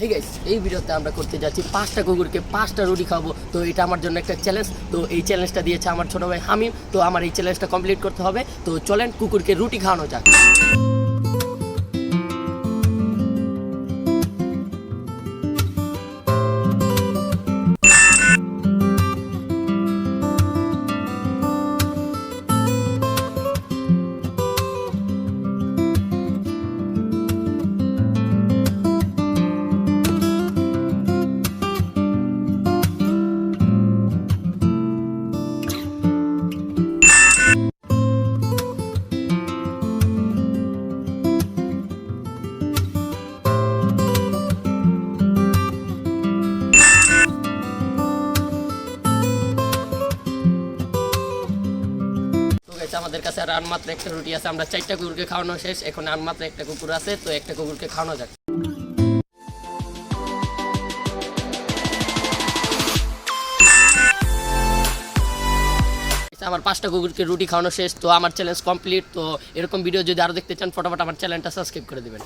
ঠিক আছে এই ভিডিওতে আমরা করতে যাচ্ছি পাঁচটা কুকুরকে পাঁচটা রুটি খাব। তো এটা আমার জন্য একটা চ্যালেঞ্জ তো এই চ্যালেঞ্জটা দিয়েছে আমার ছোটো ভাই হামিম। তো আমার এই চ্যালেঞ্জটা কমপ্লিট করতে হবে। তো চলেন কুকুরকে রুটি খাওয়ানো যাক। আমাদের কাছে আর মাত্র একটা রুটি আছে। আমরা চারটা কুকুরকে খাওয়ানো শেষ। এখন আর মাত্র একটা কুকুর আছে, তো একটা কুকুরকে খাওয়ানো যাক। আমার পাঁচটা কুকুরকে রুটি খাওয়ানো শেষ, তো আমার চ্যালেঞ্জ কমপ্লিট তো এরকম ভিডিও যদি আরও দেখতে চান, ফটোফট আমার চ্যানেলটা সাবস্ক্রাইব করে দেবেন।